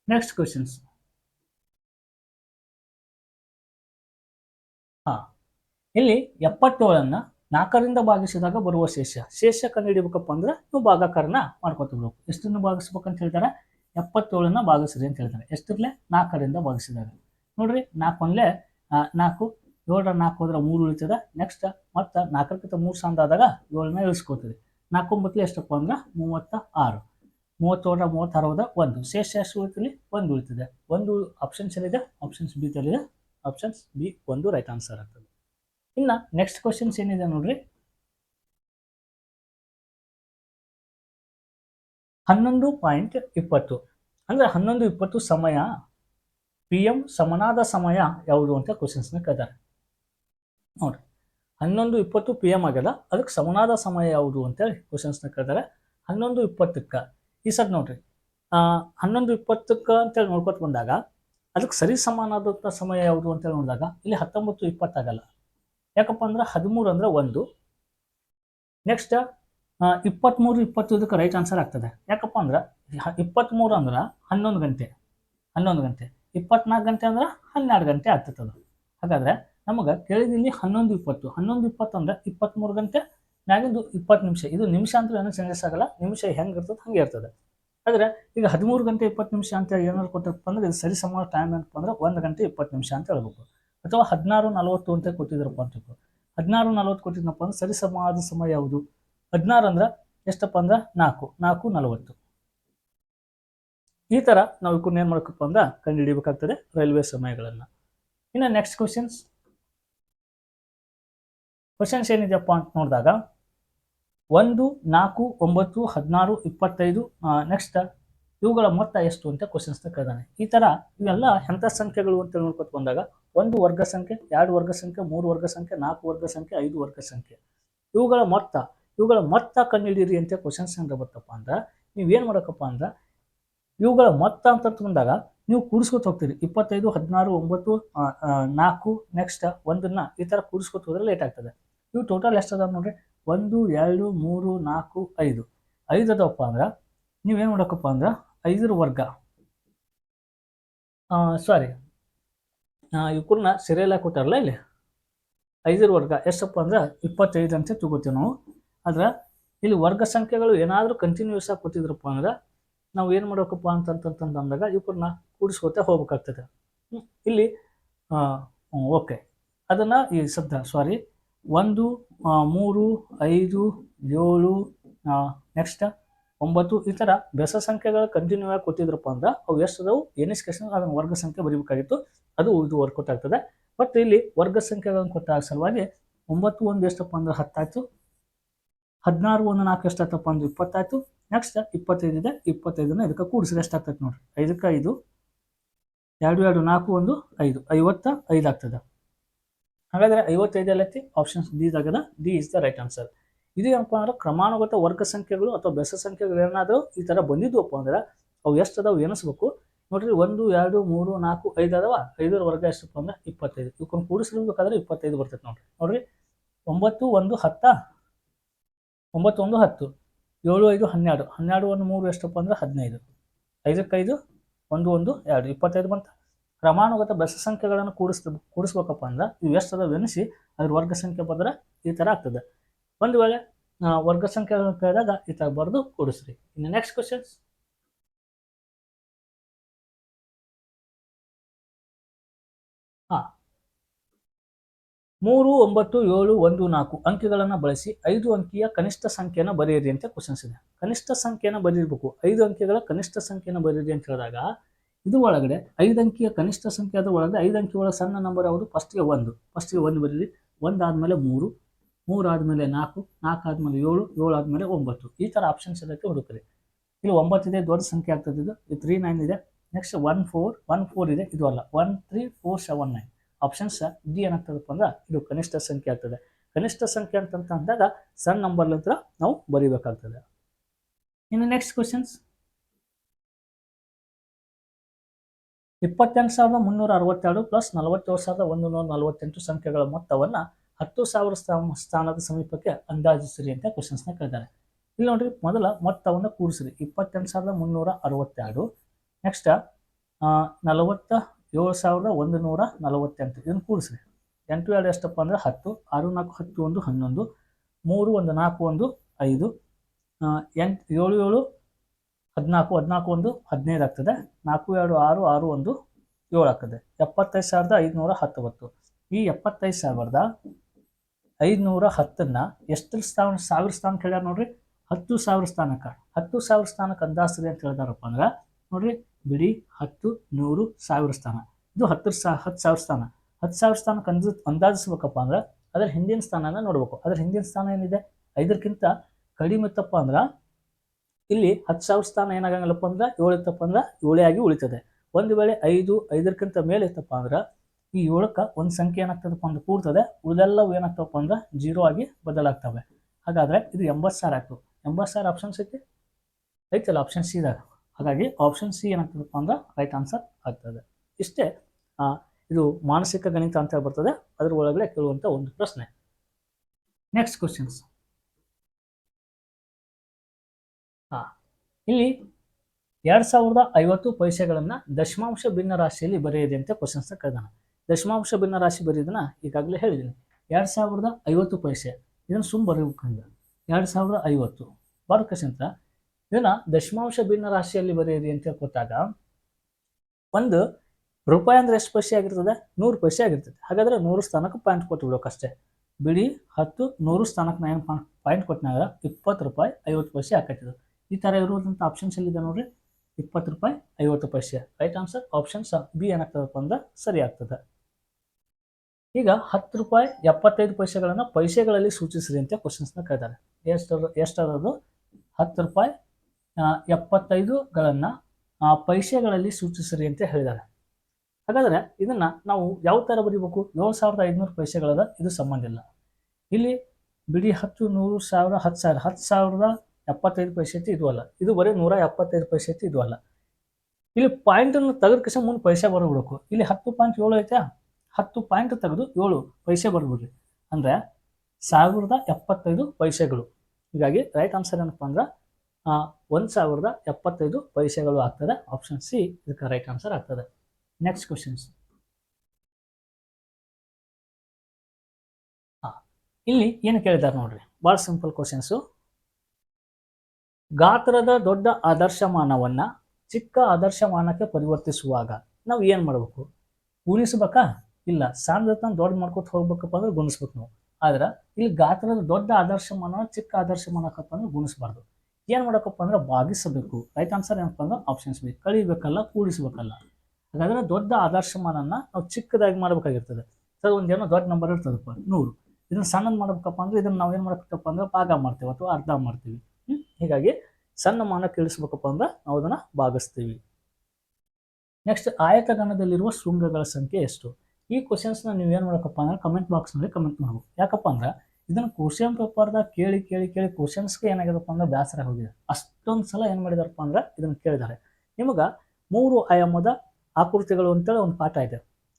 ನೆಕ್ಸ್ಟ್ ಕ್ವಶನ್ಸ್ ಹಾಂ, ಇಲ್ಲಿ ಎಪ್ಪತ್ತೇಳನ್ನ ನಾಲ್ಕರಿಂದ ಭಾಗಿಸಿದಾಗ ಬರುವ ಶೇಷ ಶೇಷ ಕಂಡುಹಿಡಿಬೇಕಪ್ಪ ಅಂದ್ರೆ ನೀವು ಭಾಗಾಕಾರನ ಮಾಡ್ಕೊತಿರ್ಬೇಕು. ಎಷ್ಟನ್ನು ಭಾಗಿಸ್ಬೇಕಂತ ಹೇಳ್ತಾರೆ? ಎಪ್ಪತ್ತೇಳನ್ನ ಭಾಗಿಸ್ರಿ ಅಂತ ಹೇಳ್ತಾರೆ. ಎಷ್ಟಿರ್ಲೆ? ನಾಲ್ಕರಿಂದ ಭಾಗಿಸಿದಾಗ. ನೋಡ್ರಿ ನಾಲ್ಕೊಂದ್ಲೆ ನಾಲ್ಕು, ಏಳರ ನಾಲ್ಕು ಹೋದ್ರೆ ಮೂರು ಉಳಿತದೆ. ನೆಕ್ಸ್ಟ್ ಮತ್ತೆ ನಾಲ್ಕರಕ್ಕಿಂತ ಮೂರು ಸಾಂದ ಆದಾಗ ಏಳನ್ನ ಇಳಿಸ್ಕೋತದೆ ನಾಲ್ಕೊಂಬತ್ತಲೆ ಎಷ್ಟಪ್ಪ ಅಂದ್ರೆ ಮೂವತ್ತ ಆರು. ಮೂವತ್ತೇಳರ ಮೂವತ್ತಾರು ಹೋದ ಒಂದು. ಶೇಷ ಎಷ್ಟು ಉಳಿತಲಿ ಒಂದು ಉಳಿತದೆ. ಒಂದು ಆಪ್ಷನ್ಸ್ ಏನಿದೆ? ಆಪ್ಷನ್ಸ್ ಬಿ ತಲ್ಲಿದೆ. ಆಪ್ಷನ್ಸ್ ಬಿ ಒಂದು ರೈಟ್ ಆನ್ಸರ್ ಆಗ್ತದೆ. ಇನ್ನು ನೆಕ್ಸ್ಟ್ ಕ್ವಶನ್ಸ್ ಏನಿದೆ ನೋಡ್ರಿ? ಹನ್ನೊಂದು ಪಾಯಿಂಟ್ ಇಪ್ಪತ್ತು. ಅಂದ್ರೆ ಹನ್ನೊಂದು ಇಪ್ಪತ್ತು ಸಮಯ ಪಿ ಎಂ ಸಮನಾದ ಸಮಯ ಯಾವುದು ಅಂತ ಕ್ವಶನ್ಸ್ನ ಕೇಳ್ತಾರೆ. ನೋಡ್ರಿ, ಹನ್ನೊಂದು ಇಪ್ಪತ್ತು ಪಿ ಎಂ ಆಗ್ಯದ, ಅದಕ್ಕೆ ಸಮನಾದ ಸಮಯ ಯಾವುದು ಅಂತೇಳಿ ಕ್ವಶನ್ಸ್ನ ಕೇಳ್ತಾರೆ. ಹನ್ನೊಂದು ಇಪ್ಪತ್ತಕ್ಕೆ, ಈ ಸರ್ ನೋಡ್ರಿ ಹನ್ನೊಂದು ಇಪ್ಪತ್ತಕ್ಕೆ ಅಂತೇಳಿ ನೋಡ್ಕೊತ ಬಂದಾಗ, ಅದಕ್ಕೆ ಸರಿ ಸಮಾನಾದಂಥ ಸಮಯ ಯಾವುದು ಅಂತೇಳಿ ನೋಡಿದಾಗ, ಇಲ್ಲಿ ಹತ್ತೊಂಬತ್ತು ಇಪ್ಪತ್ತಾಗಲ್ಲ ಯಾಕಪ್ಪ ಅಂದ್ರೆ ಹದಿಮೂರು ಅಂದ್ರೆ ಒಂದು. ನೆಕ್ಸ್ಟ್ ಇಪ್ಪತ್ತ್ಮೂರು ಇಪ್ಪತ್ತು ಇದಕ್ಕೆ ರೈಟ್ ಆನ್ಸರ್ ಆಗ್ತದೆ. ಯಾಕಪ್ಪ ಅಂದ್ರೆ ಇಪ್ಪತ್ತ್ಮೂರು ಅಂದ್ರೆ ಹನ್ನೊಂದು ಗಂಟೆ. ಹನ್ನೊಂದು ಗಂಟೆ. ಇಪ್ಪತ್ನಾಲ್ಕು ಗಂಟೆ ಅಂದ್ರೆ ಹನ್ನೆರಡು ಗಂಟೆ ಆಗ್ತದೆ ಹಾಗಾದ್ರೆ ನಮಗೆ ಕೇಳಿದಿಲ್ಲಿ ಹನ್ನೊಂದು, ಇಪ್ಪತ್ತು. ಹನ್ನೊಂದು, ಇಪ್ಪತ್ತು ಅಂದ್ರೆ ಇಪ್ಪತ್ತ್ಮೂರು ಗಂಟೆ ಮ್ಯಾಗಿಂದು ಇಪ್ಪತ್ತು ನಿಮಿಷ. ಇದು ನಿಮಿಷ ಅಂತ ಏನೂ ಚೇಂಜಸ್ ಆಗಲ್ಲ. ನಿಮಿಷ ಹೆಂಗೆ ಇರ್ತದೆ, ಹಂಗೆ ಇರ್ತದೆ. ಆದರೆ ಈಗ ಹದಿಮೂರು ಗಂಟೆ ಇಪ್ಪತ್ತು ನಿಮಿಷ ಅಂತ ಏನಾದ್ರು ಕೊಟ್ಟಪ್ಪ ಅಂದ್ರೆ ಇದು ಸರಿ ಸಮ ಟೈಮ್ ಏನಪ್ಪ ಅಂದ್ರೆ ಒಂದು ಗಂಟೆ ಇಪ್ಪತ್ತು ನಿಮಿಷ ಅಂತ ಹೇಳ್ಬೇಕು. ಅಥವಾ ಹದಿನಾರು ನಲವತ್ತು ಅಂತ ಕೊಟ್ಟಿದ್ರಪ್ಪ ಅಂತ ಹದಿನಾರು ನಲವತ್ತು ಕೊಟ್ಟಿದ್ನಪ್ಪ ಅಂದ್ರೆ ಸರಿ ಸಮಾದ ಸಮಯ ಯಾವುದು? ಹದಿನಾರು ಅಂದ್ರೆ ಎಷ್ಟಪ್ಪ ಅಂದ್ರೆ ನಾಲ್ಕು ನಾಲ್ಕು ನಲವತ್ತು. ಈ ಥರ ನಾವು ಇವಕ್ಕನ್ನ ಏನು ಮಾಡ್ಕಪ್ಪ ಅಂದ್ರೆ ಕಂಡು ಹಿಡಿಬೇಕಾಗ್ತದೆ ರೈಲ್ವೆ ಸಮಯಗಳನ್ನು. ಇನ್ನು ನೆಕ್ಸ್ಟ್ ಕ್ವಶನ್ಸ್ ಕ್ವಶನ್ಸ್ ಏನಿದೆಯಪ್ಪ ಅಂತ ನೋಡಿದಾಗ ಒಂದು, ನಾಲ್ಕು, ಒಂಬತ್ತು, ಹದಿನಾರು, ಇಪ್ಪತ್ತೈದು ನೆಕ್ಸ್ಟ್ ಇವುಗಳ ಮೊತ್ತ ಎಷ್ಟು ಅಂತ ಕ್ವಶನ್ಸ್ನ ಕೇಳಿದಾನೆ. ಈ ತರ ಇವೆಲ್ಲ ಎಂಥ ಸಂಖ್ಯೆಗಳು ಅಂತ ನೋಡ್ಕೊತ ಬಂದಾಗ ಒಂದು ವರ್ಗ ಸಂಖ್ಯೆ, ಎರಡು ವರ್ಗ ಸಂಖ್ಯೆ, ಮೂರು ವರ್ಗ ಸಂಖ್ಯೆ, ನಾಲ್ಕು ವರ್ಗ ಸಂಖ್ಯೆ, ಐದು ವರ್ಗ ಸಂಖ್ಯೆ. ಇವುಗಳ ಮೊತ್ತ ಇವುಗಳ ಮೊತ್ತ ಕಂಡುಹಿಡಿಯಿರಿ ಅಂತ ಕ್ವಶನ್ಸ್ ಏನಾರ ಬರ್ತಪ್ಪ ಅಂದ್ರೆ ನೀವೇನು ಮಾಡಬೇಕಪ್ಪ ಅಂದ್ರೆ, ಇವುಗಳ ಮೊತ್ತ ಅಂತ ಬಂದಾಗ ನೀವು ಕೂಡಿಸ್ಕೊತ ಹೋಗ್ತೀರಿ. ಇಪ್ಪತ್ತೈದು, ಹದಿನಾರು, ಒಂಬತ್ತು ನಾಲ್ಕು ನೆಕ್ಸ್ಟ್ ಒಂದನ್ನ ಈ ಥರ ಕೂಡಿಸ್ಕೊತ ಹೋದ್ರೆ ಲೇಟ್ ಆಗ್ತದೆ. ಇವು ಟೋಟಲ್ ಎಷ್ಟು ಅದಾವ ನೋಡ್ರಿ? ಒಂದು, ಎರಡು, ಮೂರು, ನಾಲ್ಕು, ಐದು. ಐದು ಅದಪ್ಪ ಅಂದ್ರೆ ನೀವೇನು ಮಾಡಬೇಕಪ್ಪ ಅಂದ್ರೆ, ಐದರ ವರ್ಗ. ಸಾರಿ ಇವ್ರನ್ನ ಸೆರಿಯಲ್ ಕೊಟ್ಟಾರಲ್ಲ ಇಲ್ಲಿ? ಐದರ ವರ್ಗ. ಎಷ್ಟಪ್ಪ ಅಂದ್ರೆ ಇಪ್ಪತ್ತೈದು ಅಂತ ತಗೋತೀವಿ ನಾವು. ಆದ್ರೆ ಇಲ್ಲಿ ವರ್ಗ ಸಂಖ್ಯೆಗಳು ಏನಾದರೂ ಕಂಟಿನ್ಯೂಸ್ ಆಗಿ ಕೊಟ್ಟಿದ್ರಪ್ಪ ಅಂದ್ರೆ ನಾವು ಏನು ಮಾಡಬೇಕಪ್ಪ ಅಂತಂತಂತಂದು ಅಂದಾಗ ಇವ್ರನ್ನ ಕೂಡಿಸ್ಕೊತಾ ಹೋಗ್ಬೇಕಾಗ್ತದೆ. ಇಲ್ಲಿ ಓಕೆ ಅದನ್ನು ಈ ಶಬ್ದ ಸಾರಿ ಒಂದು ಮೂರು, ಐದು, ಏಳು ನೆಕ್ಸ್ಟ್ ಒಂಬತ್ತು ಈ ಥರ ಬೆಸ ಸಂಖ್ಯೆಗಳು ಕಂಟಿನ್ಯೂ ಆಗಿ ಕೊಟ್ಟಿದ್ರಪ್ಪ ಅಂದ್ರೆ ಅವು ಎಷ್ಟು ಅದಾವು? ಎನಿಸ್ಕೇಶನ್ ಅದನ್ನು ವರ್ಗ ಸಂಖ್ಯೆ ಬರೀಬೇಕಾಗಿತ್ತು. ಅದು ಇದು ವರ್ಕೌಟ್ ಆಗ್ತದೆ. ಬಟ್ ಇಲ್ಲಿ ವರ್ಗ ಸಂಖ್ಯೆಗಳನ್ನು ಕೊಟ್ಟಾಗ ಸಲುವಾಗಿ ಒಂಬತ್ತು ಒಂದು ಎಷ್ಟಪ್ಪ ಅಂದ್ರೆ ಹತ್ತಾಯ್ತು. ಹದಿನಾರು ಒಂದು ನಾಲ್ಕು ಎಷ್ಟಾಯ್ತಪ್ಪ ಅಂದ್ರೆ ಇಪ್ಪತ್ತಾಯ್ತು. ನೆಕ್ಸ್ಟ್ ಇಪ್ಪತ್ತೈದು ಇದೆ. ಇಪ್ಪತ್ತೈದನ್ನ ಇದಕ್ಕೆ ಕೂಡಿಸಿದ್ರೆ ಎಷ್ಟಾಗ್ತೈತೆ ನೋಡ್ರಿ. ಐದಕ್ಕೆ ಐದು. ಎರಡು ಎರಡು, ನಾಲ್ಕು, ಒಂದು, ಐದು. ಐವತ್ತ ಐದು ಆಗ್ತದೆ. ಹಾಗಾದ್ರೆ ಐವತ್ತೈದು ಎಲ್ಲೈತಿ ಆಪ್ಷನ್ಸ್ ಡಿ ಆಗದ D is the right answer ಇದು ಏನಪ್ಪ ಅಂದ್ರೆ ಕ್ರಮಾನುಗತ ವರ್ಗ ಸಂಖ್ಯೆಗಳು ಅಥವಾ ಬೆಸ ಸಂಖ್ಯೆಗಳು ಏನಾದರೂ ಈ ಥರ ಬಂದಿದ್ವಪ್ಪ ಅಂದ್ರೆ ಅವು ಎಷ್ಟು ಅದಾವು ಎನಿಸ್ಬೇಕು ನೋಡ್ರಿ ಒಂದು, ಎರಡು, ಮೂರು, ನಾಲ್ಕು, ಐದು ಅದಾವ. ಐದರ ವರ್ಗ ಎಷ್ಟಪ್ಪ ಅಂದ್ರೆ ಇಪ್ಪತ್ತೈದು. ಇವಕ್ಕೊಂದು ಕೂಡಿಸಿರ್ಬೇಕಾದ್ರೆ ಇಪ್ಪತ್ತೈದು ಬರ್ತೈತೆ ನೋಡ್ರಿ. ನೋಡ್ರಿ. ಒಂಬತ್ತು, ಒಂದು, ಹತ್ತ. ಒಂಬತ್ತು, ಒಂದು, ಹತ್ತು. ಏಳು, ಐದು, ಹನ್ನೆರಡು. ಹನ್ನೆರಡು, ಒಂದು, ಮೂರು ಎಷ್ಟಪ್ಪ ಅಂದ್ರೆ ಹದಿನೈದು. ಐದಕ್ಕೈದು ಒಂದು ಒಂದು, ಎರಡು. ಇಪ್ಪತ್ತೈದು ಬಂತ. ಕ್ರಮಾನುಗತ ಬೆಸ ಸಂಖ್ಯೆಗಳನ್ನು ಕೂಡಿಸ್ ಕೂಡಿಸ್ಬೇಕಪ್ಪ ಅಂದ್ರೆ ಇವು ಎಷ್ಟು ಅದಾವ ಎನಿಸಿ ಅದ್ರ ವರ್ಗ ಸಂಖ್ಯೆ ಬಂದ್ರೆ ಈ ಥರ ಆಗ್ತದೆ. ಒಂದು ವೇಳೆ ವರ್ಗ ಸಂಖ್ಯೆಗಳನ್ನು ಕೇಳಿದಾಗ ಈ ಬರೆದು ಕೂಡಿಸ್ರಿ. ಇನ್ನು ನೆಕ್ಸ್ಟ್ ಕ್ವಶನ್ಸ್ ಹಾ ಮೂರು, ಒಂಬತ್ತು, ಏಳು, ಒಂದು, ನಾಲ್ಕು ಅಂಕಿಗಳನ್ನು ಬಳಸಿ ಐದು ಅಂಕಿಯ ಕನಿಷ್ಠ ಸಂಖ್ಯೆಯನ್ನು ಬರೆಯಿರಿ ಅಂತ ಕ್ವಶನ್ಸ್ ಇದೆ. ಕನಿಷ್ಠ ಸಂಖ್ಯೆಯನ್ನು ಬರೀಬೇಕು ಐದು ಅಂಕಿಗಳ ಕನಿಷ್ಠ ಸಂಖ್ಯೆಯನ್ನು ಬರೀರಿ ಅಂತ ಹೇಳಿದಾಗ, ಇದು ಒಳಗಡೆ ಐದು ಅಂಕಿಯ ಕನಿಷ್ಠ ಸಂಖ್ಯೆ ಅದು ಒಳಗಡೆ ಐದು ಅಂಕಿ ಸಣ್ಣ ನಂಬರ್ ಯಾವುದು? ಫಸ್ಟ್ಗೆ ಒಂದು. ಫಸ್ಟ್ಗೆ ಒಂದು ಬರೀರಿ ಒಂದಾದಮೇಲೆ ಮೂರು. ಮೂರು ಆದಮೇಲೆ ನಾಲ್ಕು ನಾಲ್ಕು ಆದಮೇಲೆ ಏಳು ಏಳು ಆದಮೇಲೆ ಒಂಬತ್ತು. ಈ ಥರ ಆಪ್ಷನ್ಸ್ ಇದಕ್ಕೆ ಹುಡುಕ್ರಿ. ಇಲ್ಲಿ ಒಂಬತ್ತಿದೆ ದೊಡ್ಡ ಸಂಖ್ಯೆ ಆಗ್ತದೆ ಇದು. ಇದು ತ್ರೀ ನೈನ್ ಇದೆ. Next one four one four ಇದೆ. ಇದು ಅಲ್ಲ. One three four seven nine options D ಏನಾಗ್ತದಪ್ಪ ಅಂದ್ರೆ ಇದು ಕನಿಷ್ಠ ಸಂಖ್ಯೆ ಆಗ್ತದೆ. ಕನಿಷ್ಠ ಸಂಖ್ಯೆ ಅಂತಂತ ಅಂದಾಗ ಸಣ್ಣ ನಂಬರ್ಲಿಂತ್ರ ನಾವು ಬರೀಬೇಕಾಗ್ತದೆ. ಇನ್ನು ನೆಕ್ಸ್ಟ್ ಕ್ವಶನ್ಸ್ ಇಪ್ಪತ್ತೆಂಟು ಸಾವಿರದ ಮುನ್ನೂರ ಅರವತ್ತೆರಡು ಪ್ಲಸ್ ನಲವತ್ತೇಳು ಸಾವಿರದ ಒಂದು ನೂರ ನಲವತ್ತೆಂಟು ಸಂಖ್ಯೆಗಳ ಮೊತ್ತವನ್ನು ಹತ್ತು ಸಾವಿರ ಸ್ಥಾನ, ಸ್ಥಾನದ ಸಮೀಪಕ್ಕೆ ಅಂದಾಜಿಸಿರಿ ಅಂತ ಕ್ವಶನ್ಸ್ನ ಕೇಳಿದ್ದಾರೆ ಇಲ್ಲಿ ನೋಡ್ರಿ, ಮೊದಲ ಮೊತ್ತವನ್ನು ಕೂಡಿಸಿರಿ ಇಪ್ಪತ್ತೆಂಟು ಸಾವಿರದ ಮುನ್ನೂರ ಅರವತ್ತೆರಡು. ನೆಕ್ಸ್ಟ್ ನಲವತ್ತ ಏಳು ಸಾವಿರದ ಒಂದು ನೂರ ನಲವತ್ತೆಂಟು. ಇದನ್ನು ಕೂಡಿಸ್ರಿ ಎಂಟು, ಎರಡು ಎಷ್ಟಪ್ಪ ಅಂದರೆ ಹತ್ತು. ಆರು, ನಾಲ್ಕು, ಹತ್ತು, ಒಂದು, ಹನ್ನೊಂದು. ಮೂರು, ಒಂದು, ನಾಲ್ಕು, ಒಂದು, ಐದು. ಎಂಟು, ಏಳು ಏಳು, ಹದಿನಾಲ್ಕು ಹದಿನಾಲ್ಕು, ಒಂದು, ಹದಿನೈದು ಆಗ್ತದೆ. ನಾಲ್ಕು, ಎರಡು, ಆರು ಆರು, ಒಂದು, ಏಳು ಆಗ್ತದೆ. ಎಪ್ಪತ್ತೈದು ಸಾವಿರದ ಐದುನೂರ ಹತ್ತೊಂಬತ್ತು. ಈ ಎಪ್ಪತ್ತೈದು ಸಾವಿರದ ಐದುನೂರ ಹತ್ತನ್ನು ಎಷ್ಟು ಸ್ಥಾನ, ಸಾವಿರ ಸ್ಥಾನ ಕೇಳ್ಯಾರ ನೋಡ್ರಿ? ಹತ್ತು ಸಾವಿರ ಸ್ಥಾನಕ್ಕೆ. ಹತ್ತು ಸಾವಿರ ಸ್ಥಾನಕ್ಕೆ ಅಂದಾಜಿಸ್ರಿ ಅಂತ ಹೇಳ್ದಾರಪ್ಪ ಅಂದ್ರೆ, ನೋಡ್ರಿ, ಬಿಡಿ ಹತ್ತು, ನೂರು, ಸಾವಿರ ಸ್ಥಾನ. ಇದು ಹತ್ತು ಸಾ, ಹತ್ತು ಸಾವಿರ ಸ್ಥಾನ. ಹತ್ತು ಸಾವಿರ ಸ್ಥಾನಕ್ಕೆ ಅಂದ ಅಂದಾಜಿಸ್ಬೇಕಪ್ಪ ಅಂದ್ರೆ, ಅದ್ರ ಹಿಂದಿನ ಸ್ಥಾನನ ನೋಡ್ಬೇಕು. ಅದ್ರ ಹಿಂದಿನ ಸ್ಥಾನ ಏನಿದೆ? ಐದಕ್ಕಿಂತ ಕಡಿಮೆ ಇತ್ತಪ್ಪ ಅಂದ್ರೆ, ಇಲ್ಲಿ ಹತ್ತು ಸಾವಿರ ಸ್ಥಾನ ಏನಾಗಂಗಿಲ್ಲಪ್ಪ ಅಂದ್ರೆ, ಏಳು ಇತ್ತಪ್ಪ ಅಂದ್ರೆ, ಏಳೇ ಆಗಿ ಉಳಿತದೆ. ಒಂದು ವೇಳೆ ಐದು ಐದಕ್ಕಿಂತ ಮೇಲೆ ಇತ್ತಪ್ಪ ಅಂದ್ರೆ ಈ ಏಳಕ್ಕೆ ಒಂದು ಸಂಖ್ಯೆ ಏನಾಗ್ತದಪ್ಪ ಅಂದ್ರೆ ಕೂಡ್ತದೆ ಉಳಿದೆಲ್ಲವೂ ಏನಾಗ್ತವಪ್ಪ ಅಂದ್ರೆ ಜೀರೋ ಆಗಿ ಬದಲಾಗ್ತವೆ. ಹಾಗಾದ್ರೆ ಇದು ಎಂಬತ್ತು ಸಾವಿರ ಆಗ್ತವೆ ಎಂಬತ್ತು ಸಾವಿರ ಆಪ್ಷನ್ಸ್ ಐತಿ? ಐತಲ್ಲ ಆಪ್ಷನ್ ಸಿ ಇದಾಗ ಹಾಗಾಗಿ ಆಪ್ಷನ್ ಸಿ ಏನಾಗ್ತದಪ್ಪ ಅಂದ್ರೆ ರೈಟ್ ಆನ್ಸರ್ ಆಗ್ತದೆ. ಇಷ್ಟೇ ಇದು ಮಾನಸಿಕ ಗಣಿತ ಅಂತ ಹೇಳಿ ಬರ್ತದೆ. ಅದ್ರ ಒಳಗಡೆ ಕೇಳುವಂಥ ಒಂದು ಪ್ರಶ್ನೆ. ನೆಕ್ಸ್ಟ್ ಕ್ವಶನ್ಸ್ ಹಾಂ ಇಲ್ಲಿ ಎರಡು ಸಾವಿರದ ಐವತ್ತು ಪೈಸೆಗಳನ್ನು ದಶಮಾಂಶ ಭಿನ್ನ ರಾಶಿಯಲ್ಲಿ ಬರೆಯಿದೆ ಅಂತ ಕ್ವಶನ್ಸ್ನ ಕೇಳಿದಾನ. ದಶಮಾಂಶ ಭಿನ್ನ ರಾಶಿ ಬರೆಯೋದನ್ನ ಈಗಾಗಲೇ ಹೇಳಿದ್ದೀನಿ. ಎರಡು ಸಾವಿರದ ಐವತ್ತು ಪೈಸೆ ಇದನ್ನು ಸುಮ್ಮ ಹಂಗೆ ಎರಡು ಸಾವಿರದ ಐವತ್ತು. ಬಾರ್ ಇದನ್ನ ದಶಮಾಂಶ ಭಿನ್ನ ರಾಶಿಯಲ್ಲಿ ಬರೆಯಿರಿ ಅಂತ ಕೊಟ್ಟಾಗ ಒಂದು ರೂಪಾಯಿ ಅಂದ್ರೆ ಎಷ್ಟು ಪೈಸೆ ಆಗಿರ್ತದೆ? ನೂರು ಪೈಸೆ ಆಗಿರ್ತದೆ. ಹಾಗಾದ್ರೆ ನೂರು ಸ್ಥಾನಕ್ಕೆ ಪಾಯಿಂಟ್ ಅಷ್ಟೇ ಬಿಡಿ, ಹತ್ತು, ನೂರು ಸ್ಥಾನಕ್ಕೆ ನಾನು ಪಾಯಿಂಟ್ ಕೊಟ್ಟನಾಗ ಇಪ್ಪತ್ತು ರೂಪಾಯಿ ಐವತ್ತು ಪೈಸೆ ಆಕೈತಿದು. ಈ ಥರ ಇರುವಂಥ ಆಪ್ಷನ್ಸ್ ಎಲ್ಲಿದೆ ನೋಡ್ರಿ? ಇಪ್ಪತ್ತು ರೂಪಾಯಿ ಐವತ್ತು ಪೈಸೆ ರೈಟ್ ಆನ್ಸರ್ ಆಪ್ಷನ್ಸ್ ಬಿ ಏನಾಗ್ತದಪ್ಪ ಅಂದ್ರೆ ಸರಿ ಆಗ್ತದೆ. ಈಗ ಹತ್ತು ರೂಪಾಯಿ ಎಪ್ಪತ್ತೈದು ಪೈಸೆಗಳನ್ನು ಪೈಸೆಗಳಲ್ಲಿ ಸೂಚಿಸಿರಿ ಅಂತ ಕ್ವಶನ್ಸ್ನ ಕೇಳ್ತಾರೆ. ಎಷ್ಟು ಎಷ್ಟು ಅದದು ಹತ್ತು ರೂಪಾಯಿ ಎಪ್ಪತ್ತೈದುಗಳನ್ನು ಪೈಸೆಗಳಲ್ಲಿ ಸೂಚಿಸಿರಿ ಅಂತ ಹೇಳಿದ್ದಾರೆ. ಹಾಗಾದರೆ ಇದನ್ನು ನಾವು ಯಾವ ಥರ ಬರೀಬೇಕು? ಏಳು ಸಾವಿರದ ಐದುನೂರು ಪೈಸೆಗಳದ, ಇದು ಸಂಬಂಧ ಇಲ್ಲ. ಇಲ್ಲಿ ಬಿಡಿ ಹತ್ತು, ನೂರು, ಸಾವಿರ, ಹತ್ತು ಸಾವಿರ, ಹತ್ತು ಸಾವಿರದ ಎಪ್ಪತ್ತೈದು ಪೈಸೆ ಇದು ಅಲ್ಲ. ಇದು ಬರೀ ನೂರ ಎಪ್ಪತ್ತೈದು ಪೈಸೆ ಇದು ಅಲ್ಲ. ಇಲ್ಲಿ ಪಾಯಿಂಟನ್ನು ತೆಗೆದ ಕಸ ಮುಂದೆ ಪೈಸೆ ಬರಬೇಕು ಇಲ್ಲಿ ಹತ್ತು ಪಾಯಿಂಟ್ ಏಳು ಐತೆ? ಹತ್ತು ಪಾಯಿಂಟ್ ತೆಗೆದು ಏಳು ಪೈಸೆ ಬರ್ಬಿಡ್ರಿ ಅಂದರೆ ಸಾವಿರದ ಎಪ್ಪತ್ತೈದು ಪೈಸೆಗಳು. ಹೀಗಾಗಿ ರೈಟ್ ಆನ್ಸರ್ ಏನಪ್ಪ ಅಂದ್ರೆ ಒಂದು ಸಾವಿರದ ಎಪ್ಪತ್ತೈದು ಪೈಸೆಗಳು ಆಗ್ತದೆ. ಆಪ್ಷನ್ ಸಿ ಇದಕ್ಕೆ ರೈಟ್ ಆನ್ಸರ್ ಆಗ್ತದೆ. ನೆಕ್ಸ್ಟ್ ಕ್ವಶನ್ಸ್ ಇಲ್ಲಿ ಏನು ಕೇಳಿದ್ದಾರೆ ನೋಡ್ರಿ. ಭಾಳ ಸಿಂಪಲ್ ಕ್ವಶನ್ಸು ಗಾತ್ರದ ದೊಡ್ಡ ಆದರ್ಶಮಾನವನ್ನು ಚಿಕ್ಕ ಆದರ್ಶಮಾನಕ್ಕೆ ಪರಿವರ್ತಿಸುವಾಗ ನಾವು ಏನು ಮಾಡಬೇಕು? ಗುಣಿಸ್ಬೇಕಾ ಇಲ್ಲ ಸಾಂದ್ರತನ ದೊಡ್ಡ ಮಾಡ್ಕೊತ ಹೋಗ್ಬೇಕಪ್ಪ ಅಂದ್ರೆ ಗುಣಿಸ್ಬೇಕು ನಾವು. ಆದ್ರೆ ಇಲ್ಲಿ ಗಾತ್ರದ ದೊಡ್ಡ ಆದರ್ಶಮಾನ ಚಿಕ್ಕ ಆದರ್ಶಮಾನಕ್ಕಪ್ಪ ಅಂದ್ರೆ ಗುಣಿಸ್ಬಾರ್ದು. ಏನು ಮಾಡಬೇಕಪ್ಪ ಅಂದ್ರೆ ಭಾಗಿಸಬೇಕು ರೈಟ್ ಆನ್ಸರ್ ಏನಪ್ಪ ಅಂದ್ರೆ ಆಪ್ಷನ್ಸ್ ಬೇಕು. ಕಳಿಬೇಕಲ್ಲ, ಕೂಡಿಸ್ಬೇಕಲ್ಲ. ಹಾಗಾದ್ರೆ ದೊಡ್ಡ ಆದರ್ಶಮಾನನ ನಾವು ಚಿಕ್ಕದಾಗಿ ಮಾಡಬೇಕಾಗಿರ್ತದೆ. ಸರ್ ಒಂದೇನೋ ದೊಡ್ಡ ನಂಬರ್ ಇರ್ತದಪ್ಪ, ನೂರು. ಇದನ್ನ ಸಣ್ಣದು ಮಾಡ್ಬೇಕಪ್ಪ ಅಂದ್ರೆ ಇದನ್ನ ನಾವು ಏನು ಮಾಡಬೇಕಪ್ಪ ಅಂದ್ರೆ ಭಾಗ ಮಾಡ್ತೇವೆ ಅಥವಾ ಅರ್ಧ ಮಾಡ್ತೀವಿ? ಹೀಗಾಗಿ ಸಣ್ಣ ಮಾನ ಇಳಿಸ್ಬೇಕಪ್ಪ ಅಂದ್ರೆ ನಾವು ಅದನ್ನ ಭಾಗಿಸ್ತೀವಿ. ನೆಕ್ಸ್ಟ್ ಆಯತಗಣದಲ್ಲಿರುವ ಶೃಂಗಗಳ ಸಂಖ್ಯೆ ಎಷ್ಟು? ಈ ಕ್ವಶನ್ಸ್ನ ನೀವು ಏನು ಮಾಡಬೇಕಪ್ಪ ಅಂದ್ರೆ ಕಮೆಂಟ್ ಬಾಕ್ಸ್ನಲ್ಲಿ ಕಮೆಂಟ್ ಮಾಡಬೇಕು. ಯಾಕಪ್ಪ ಅಂದ್ರೆ ಇದನ್ನು ಕ್ವಶನ್ ಪೇಪರ್ದಾಗ ಕೇಳಿ ಕೇಳಿ ಕೇಳಿ ಕ್ವಶನ್ಸ್ಗೆ ಏನಾಗಿದೆಪ್ಪ ಅಂದ್ರೆ ಬೇಸರ ಹೋಗಿದೆ. ಅಷ್ಟೊಂದು ಸಲ ಏನು ಮಾಡಿದಾರಪ್ಪ ಅಂದ್ರೆ ಇದನ್ನು ಕೇಳಿದ್ದಾರೆ. ನಿಮಗೆ ಮೂರು ಆಯಾಮದ ಆಕೃತಿಗಳು ಅಂತೇಳಿ ಒಂದು ಪಾಠ ಇದೆ.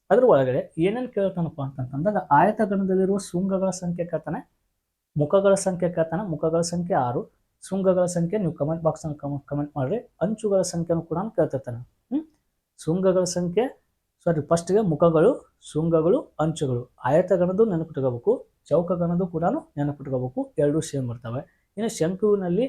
ಅದ್ರ ಒಳಗಡೆ ಏನೇನು ಕೇಳ್ತಾನಪ್ಪ ಅಂತಂತಂದಾಗ ಆಯತಗಣದಲ್ಲಿರುವ ಶೃಂಗಗಳ ಸಂಖ್ಯೆ ಕೇಳ್ತಾನೆ, ಮುಖಗಳ ಸಂಖ್ಯೆ ಕೇಳ್ತಾನೆ, ಮುಖಗಳ ಸಂಖ್ಯೆ ಆರು, ಶೃಂಗಗಳ ಸಂಖ್ಯೆ ನೀವು ಕಮೆಂಟ್ ಬಾಕ್ಸ್ನಲ್ಲಿ ಕಮೆಂಟ್ ಕಮೆಂಟ್ ಮಾಡಿರಿ, ಅಂಚುಗಳ ಸಂಖ್ಯೆನೂ ಕೂಡ ಕೇಳ್ತಿರ್ತಾನೆ. ಹ್ಞೂ ಶೃಂಗಗಳ ಸಂಖ್ಯೆ ಸಾರಿ ಫಸ್ಟ್ಗೆ ಮುಖಗಳು, ಶೃಂಗಗಳು, ಅಂಚುಗಳು. ಆಯತಗಣದ್ದು ನೆನಪಿಟ್ಕೋಬೇಕು, ಚೌಕಗಣದ್ದು ಕೂಡ ನೆನಪಿಟ್ಕೋಬೇಕು. ಎರಡೂ ಸೇಮ್ ಬರ್ತವೆ. ಇನ್ನು ಶಂಕುವಿನಲ್ಲಿ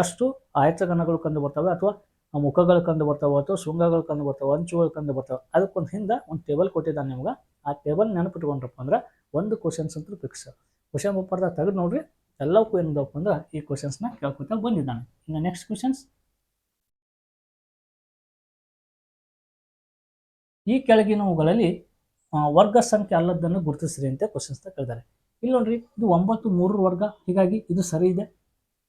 ಎಷ್ಟು ಆಯತಗಣಗಳು ಕಂಡು ಬರ್ತವೆ ಅಥವಾ ಮುಖಗಳು ಕಂಡು ಬರ್ತಾವೆ ಅಥವಾ ಶೃಂಗಗಳು ಕಂಡು ಬರ್ತಾವೆ, ಅಂಚುಗಳು ಕಂಡು ಬರ್ತಾವೆ, ಅದಕ್ಕೊಂದು ಹಿಂದೆ ಒಂದು ಟೇಬಲ್ ಕೊಟ್ಟಿದ್ದಾನೆ ನಿಮ್ಗೆ. ಆ ಟೇಬಲ್ ನೆನಪಿಟ್ಕೊಂಡ್ರಪ್ಪ ಅಂದ್ರೆ ಒಂದು ಕ್ವಶನ್ಸ್ ಅಂತೂ ಫಿಕ್ಸ್ ಕ್ವಶನ್ ಪೇಪರ್ದಾಗ ತೆಗೆದು ನೋಡ್ರಿ ಎಲ್ಲವಕ್ಕೂ ಏನಪ್ಪ ಅಂದ್ರೆ ಈ ಕ್ವಶನ್ಸ್ನ ಕೇಳ್ಕೊತಾ ಬಂದಿದ್ದಾನೆ. ಇನ್ನು ನೆಕ್ಸ್ಟ್ ಕ್ವಶನ್ಸ್ ಈ ಕೆಳಗಿನವುಗಳಲ್ಲಿ ವರ್ಗ ಸಂಖ್ಯೆ ಅಲ್ಲದನ್ನು ಗುರುತಿಸ್ರಿ ಅಂತ ಕ್ವಶನ್ಸ್ ಕೇಳಿದ್ದಾರೆ ಇಲ್ಲಿ ನೋಡ್ರಿ, ಇದು ಒಂಬತ್ತು ಮೂರರ ವರ್ಗ, ಹೀಗಾಗಿ ಇದು ಸರಿ ಇದೆ.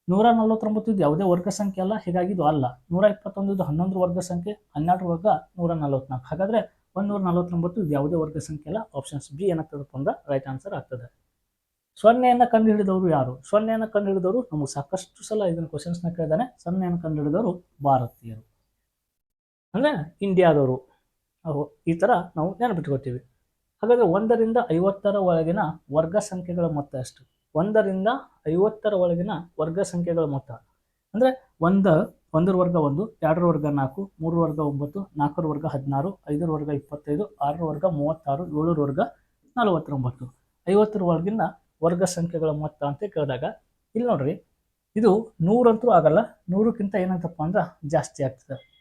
ನೂರ ನಲವತ್ತೊಂಬತ್ತು ಇದು ಯಾವುದೇ ವರ್ಗ ಸಂಖ್ಯೆ ಅಲ್ಲ, ಹೀಗಾಗಿ ಇದು ಅಲ್ಲ. ನೂರ ಇಪ್ಪತ್ತೊಂದು ಇದು ಹನ್ನೊಂದು ವರ್ಗ ಸಂಖ್ಯೆ, ಹನ್ನೆರಡು ವರ್ಗ ನೂರ ನಲವತ್ನಾಲ್ಕು. ಹಾಗಾದ್ರೆ ಒಂದೂರ ನಲವತ್ತೊಂಬತ್ತು ಇದು ಯಾವುದೇ ವರ್ಗ ಸಂಖ್ಯೆ ಅಲ್ಲ ಆಪ್ಷನ್ಸ್ ಬಿ ಏನಾಗ್ತದಪ್ಪ ಅಂದ್ರೆ ರೈಟ್ ಆನ್ಸರ್ ಆಗ್ತದೆ. ಸೊನ್ನೆಯನ್ನು ಕಂಡುಹಿಡಿದವರು ಯಾರು? ಸೊನ್ನೆಯನ್ನು ಕಂಡುಹಿಡಿದವರು ನಮಗೆ ಸಾಕಷ್ಟು ಸಲ ಇದನ್ನ ಕ್ವಶನ್ಸ್ನ ಕೇಳಿದಾನೆ. ಸೊನ್ನೆಯನ್ನು ಕಂಡುಹಿಡಿದವರು ಭಾರತೀಯರು. ಅಂದರೆ ಇಂಡಿಯಾದವರು. ಈ ಥರ ನಾವು ನೆನಪಿಟ್ಕೋತೀವಿ ಹಾಗಾದರೆ ಒಂದರಿಂದ ಐವತ್ತರ ಒಳಗಿನ ವರ್ಗ ಸಂಖ್ಯೆಗಳ ಮೊತ್ತ ಎಷ್ಟು? ಒಂದರಿಂದ ಐವತ್ತರ ಒಳಗಿನ ವರ್ಗ ಸಂಖ್ಯೆಗಳ ಮೊತ್ತ. ಅಂದರೆ ಒಂದು, ಒಂದರ ವರ್ಗ ಒಂದು, ಎರಡರ ವರ್ಗ ನಾಲ್ಕು, ಮೂರರ ವರ್ಗ ಒಂಬತ್ತು, ನಾಲ್ಕರ ವರ್ಗ ಹದಿನಾರು, ಐದರ ವರ್ಗ ಇಪ್ಪತ್ತೈದು, ಆರರ ವರ್ಗ ಮೂವತ್ತಾರು, ಏಳರ ವರ್ಗ ನಲವತ್ತೊಂಬತ್ತು. ಐವತ್ತರ ಒಳಗಿನ ವರ್ಗ ಸಂಖ್ಯೆಗಳ ಮೊತ್ತ ಅಂತ ಕೇಳಿದಾಗ, ಇಲ್ಲಿ ನೋಡ್ರಿ, ಇದು ನೂರಂತೂ ಆಗಲ್ಲ, ನೂರಕ್ಕಿಂತ ಏನಂತಪ್ಪ ಅಂದ್ರೆ ಜಾಸ್ತಿ ಆಗ್ತದೆ.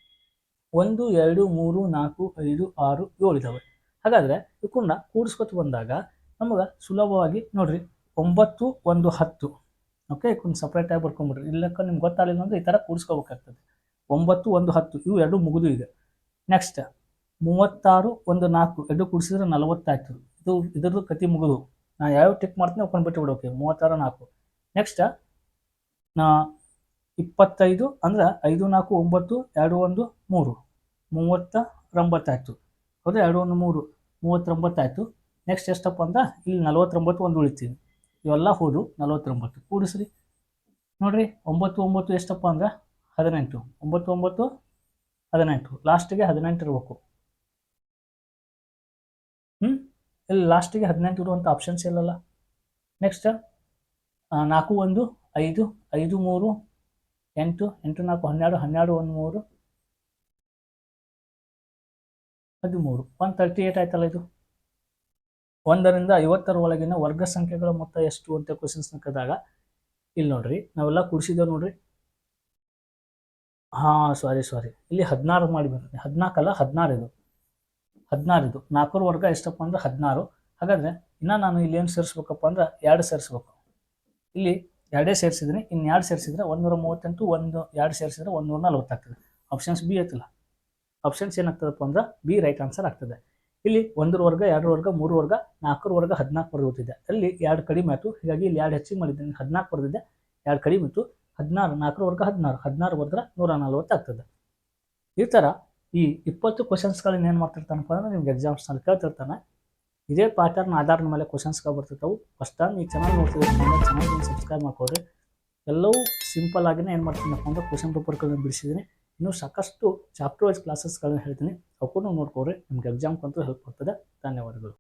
ಒಂದು, ಎರಡು, ಮೂರು, ನಾಲ್ಕು, ಐದು, ಆರು, ಏಳು ಇದಾವೆ. ಹಾಗಾದರೆ ಇವಕ್ಕನ್ನ ಕೂಡಿಸ್ಕೊತ ಬಂದಾಗ ನಮಗೆ ಸುಲಭವಾಗಿ ನೋಡ್ರಿ, ಒಂಬತ್ತು, ಒಂದು, ಹತ್ತು. ಓಕೆ ಇದಕ್ಕೊಂದು ಸಪ್ರೇಟಾಗಿ ಬರ್ಕೊಂಬಿಡ್ರಿ. ಇಲ್ಲಕ್ಕ ನಿಮ್ಗೆ ಗೊತ್ತಾಗಲಿಲ್ಲ ಅಂದರೆ ಈ ಥರ ಕೂಡಿಸ್ಕೋಬೇಕಾಗ್ತದೆ. ಒಂಬತ್ತು, ಒಂದು, ಹತ್ತು, ಇವು ಎರಡು ಮುಗಿದು ಇದೆ. ನೆಕ್ಸ್ಟ್ ಮೂವತ್ತಾರು, ಒಂದು, ನಾಲ್ಕು, ಎರಡು ಕೂಡಿಸಿದ್ರೆ ನಲವತ್ತಾಯ್ತು. ಇದು ಇದ್ರದ್ದು ಕತಿ ಮುಗಿದು. ನಾ ಯಾವ ಟಿಕ್ ಮಾಡ್ತೀನಿ ಒಪ್ಕೊಂಡು ಬಿಟ್ಟು ಬಿಡೋಕೆ ಮೂವತ್ತಾರು, ನಾಲ್ಕು. ನೆಕ್ಸ್ಟ್ ನಾ ಇಪ್ಪತ್ತೈದು ಅಂದ್ರೆ ಐದು, ನಾಲ್ಕು, ಒಂಬತ್ತು, ಎರಡು, ಒಂದು, ಮೂರು. ಮೂವತ್ತ ರಂಬತ್ತಾಯ್ತು. ಹೌದಾ, ಎರಡು, ಒಂದು, ಮೂರು. ಮೂವತ್ತೊಂಬತ್ತಾಯ್ತು ನೆಕ್ಸ್ಟ್ ಎಷ್ಟಪ್ಪ ಅಂದ್ರೆ ಇಲ್ಲಿ ನಲವತ್ತೊಂಬತ್ತು ಒಂದು ಉಳಿತೀವಿ. ಇವೆಲ್ಲ ಹೋದು ನಲವತ್ತೊಂಬತ್ತು. ಕೂಡಿಸ್ರಿ. ನೋಡ್ರಿ, ಒಂಬತ್ತು ಒಂಬತ್ತು ಎಷ್ಟಪ್ಪ ಅಂದ್ರೆ ಹದಿನೆಂಟು. ಒಂಬತ್ತು ಒಂಬತ್ತು, ಹದಿನೆಂಟು. ಲಾಸ್ಟಿಗೆ ಹದಿನೆಂಟು ಇರಬೇಕು. ಹ್ಞೂ ಇಲ್ಲಿ ಲಾಸ್ಟಿಗೆ ಹದಿನೆಂಟು ಇರುವಂಥ ಆಪ್ಷನ್ಸ್ ಇಲ್ಲಲ್ಲ ನೆಕ್ಸ್ಟ್ ನಾಲ್ಕು, ಒಂದು, ಐದು ಐದು, ಮೂರು ಎಂಟು ಎಂಟು, ನಾಲ್ಕು, ಹನ್ನೆರಡು ಹನ್ನೆರಡು, ಒಂದು, ಮೂರು. ಹದಿಮೂರು. ಒನ್ ತರ್ಟಿ ಏಟ್ ಆಯ್ತಲ್ಲ ಇದು? ಒಂದರಿಂದ ಐವತ್ತರ ಒಳಗಿನ ವರ್ಗ ಸಂಖ್ಯೆಗಳ ಮೊತ್ತ ಎಷ್ಟು ಅಂತ ಕ್ವಶನ್ಸ್ನ ಕದಾಗ ಇಲ್ಲಿ ನೋಡ್ರಿ, ನಾವೆಲ್ಲ ಕೂಡಿಸಿದ್ದೇವೆ ನೋಡ್ರಿ. ಹಾಂ ಸಾರಿ ಸಾರಿ ಇಲ್ಲಿ ಹದಿನಾರು ಮಾಡಿಬಿಡ್ತೀನಿ ಹದಿನಾಲ್ಕಲ್ಲ ಹದಿನಾರು ಇದು. ಹದಿನಾರು ಇದು. ನಾಲ್ಕರ ವರ್ಗ ಎಷ್ಟಪ್ಪ ಅಂದ್ರೆ ಹದಿನಾರು. ಹಾಗಾದರೆ ಇನ್ನೂ ನಾನು ಇಲ್ಲಿ ಏನು ಸೇರಿಸ್ಬೇಕಪ್ಪ ಅಂದ್ರೆ ಎರಡು ಸೇರಿಸ್ಬೇಕು. ಇಲ್ಲಿ ಎರಡೇ ಸೇರಿಸಿದ್ರೆ ಇನ್ನು ಎರಡು ಸೇರಿಸಿದ್ರೆ ಒಂದೂರ ಮೂವತ್ತೆಂಟು ಒಂದು ಎರಡು ಸೇರಿಸಿದ್ರೆ ಒಂದೂರ ನಲ್ವತ್ತಾಗ್ತದೆ ಆಪ್ಷನ್ಸ್ ಬಿ ಐತಲ್ಲ. ಆಪ್ಷನ್ಸ್ ಏನಾಗ್ತದಪ್ಪ ಅಂದ್ರೆ ಬಿ ರೈಟ್ ಆನ್ಸರ್ ಆಗ್ತದೆ. ಇಲ್ಲಿ ಒಂದರ ವರ್ಗ, ಎರಡರ ವರ್ಗ, ಮೂರು ವರ್ಗ, ನಾಲ್ಕರ ವರ್ಗ, ಹದಿನಾಲ್ಕು ಬರ್ಬೋದಿದೆ ಅಲ್ಲಿ ಎರಡು ಕಡಿಮೆ ಆಯಿತು. ಹೀಗಾಗಿ ಇಲ್ಲಿ ಎರಡು ಹೆಚ್ಚಿಗೆ ಮಾಡಿದ್ದೀನಿ. ಹದಿನಾಲ್ಕು ಬರೆದಿದೆ, ಎರಡು ಕಡಿಮೆ ಇತ್ತು ಹದಿನಾರು, ನಾಲ್ಕರ ವರ್ಗ, ಹದಿನಾರು. ಹದಿನಾರು ಬರ್ದ್ರೆ ನೂರ ನಲ್ವತ್ತು ಆಗ್ತದೆ ಈ ಥರ ಈ ಇಪ್ಪತ್ತು ಕ್ವಶನ್ಸ್ಗಳನ್ನ ಏನು ಮಾಡ್ತಿರ್ತಾನಪ್ಪ ಅಂದ್ರೆ ನಿಮ್ಗೆ ಎಕ್ಸಾಮ್ಸ್ನಲ್ಲಿ ಕೇಳ್ತಿರ್ತಾನೆ. ಇದೇ ಪ್ಯಾಟರ್ನ್ ಆಧಾರದ ಮೇಲೆ ಕ್ವಶನ್ಸ್ಗಳು ಬರ್ತಿರ್ತಾವೆ. ಫಸ್ಟ್ ಟೈಮ್ ಈ ಚಾನಲ್ ನೋಡ್ತಿದ್ರೆ ಚಾನಲ್ಗೆ ಸಬ್ಸ್ಕ್ರೈಬ್ ಮಾಡ್ಕೊಡ್ರಿ ಎಲ್ಲವೂ ಸಿಂಪಲ್ ಆಗಿನೇ ಏನು ಮಾಡ್ತೀನಪ್ಪ ಅಂದ್ರೆ ಕ್ವಶನ್ ಪೇಪರ್ಗಳನ್ನ ಬಿಡಿಸಿದ್ದೀನಿ ಇನ್ನೂ ಸಾಕಷ್ಟು ಚಾಪ್ಟರ್ ವೈಸ್ ಕ್ಲಾಸಸ್ಗಳನ್ನ ಹೇಳ್ತೀನಿ. ಅವಕ್ಕೂ ನೋಡ್ಕೊಡ್ರಿ ನಿಮ್ಗೆ ಎಕ್ಸಾಮ್ಗಂತೂ ಹೆಲ್ಪ್ ಆಗ್ತದೆ. ಧನ್ಯವಾದಗಳು.